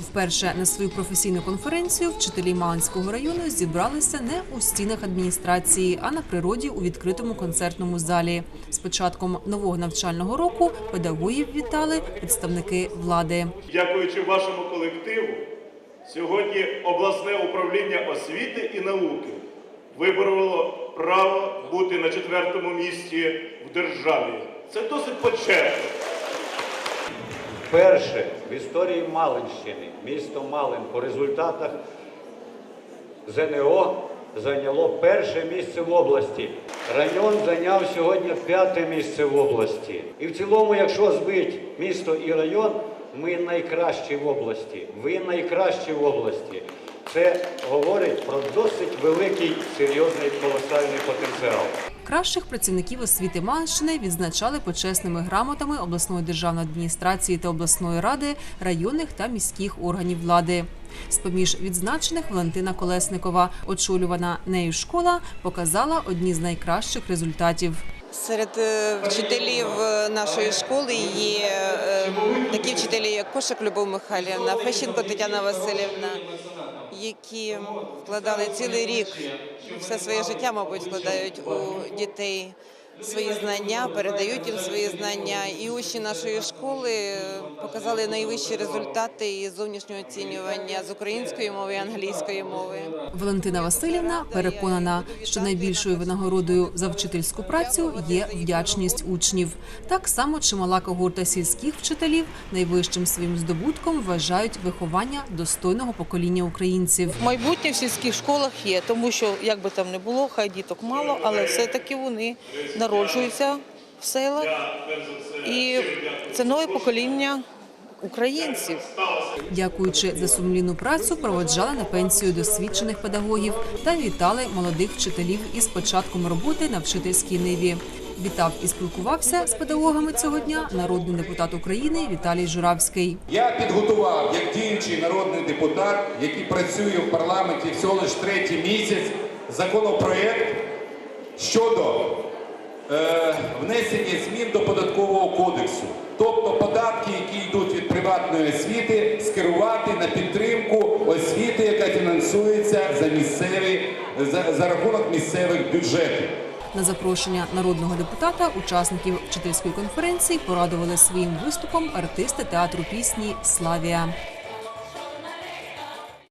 Вперше на свою професійну конференцію вчителі Малинського району зібралися не у стінах адміністрації, а на природі у відкритому концертному залі. З початком нового навчального року педагогів вітали представники влади. Дякуючи вашому колективу, сьогодні обласне управління освіти і науки вибороло право бути на четвертому місці в державі. Це досить почесно. Перше в історії Малинщини місто Малин по результатах ЗНО зайняло перше місце в області. Район зайняв сьогодні п'яте місце в області. І в цілому, якщо збить місто і район, ми найкращі в області. Ви найкращі в області. Це говорить про досить великий, серйозний колосальний потенціал. Кращих працівників освіти Малинщини відзначали почесними грамотами обласної державної адміністрації та обласної ради, районних та міських органів влади. З-поміж відзначених Валентина Колесникова, очолювана нею школа, показала одні з найкращих результатів. Серед е, вчителів е, нашої школи є е, такі вчителі, як Кошик Любов Михайлівна, Фещенко Тетяна Васильівна, які вкладали цілий рік, все своє життя, мабуть, вкладають у дітей свої знання, передають їм свої знання. І учні нашої школи показали найвищі результати із зовнішнього оцінювання з української мови і англійської мови. Валентина Васильівна переконана, що найбільшою винагородою за вчительську працю є вдячність учнів. Так само чимала когорта сільських вчителів найвищим своїм здобутком вважають виховання достойного покоління українців. Майбутнє в сільських школах є, тому що як би там не було, хай діток мало, але все-таки вони народжуються в селах. І це нове покоління українців. Дякуючи за сумлінну працю, проводжали на пенсію досвідчених педагогів та вітали молодих вчителів із початком роботи на вчительській ниві. Вітав і спілкувався з педагогами цього дня народний депутат України Віталій Журавський. Я підготував як діючий народний депутат, який працює в парламенті всього лише третій місяць, законопроект щодо внесення змін до податкового кодексу. Тобто податки, які йдуть від приватної освіти, скерувати на підтримку освіти, яка фінансується за місцеві за, за рахунок місцевих бюджетів. На запрошення народного депутата учасників вчительської конференції порадували своїм виступом артисти театру пісні Славія.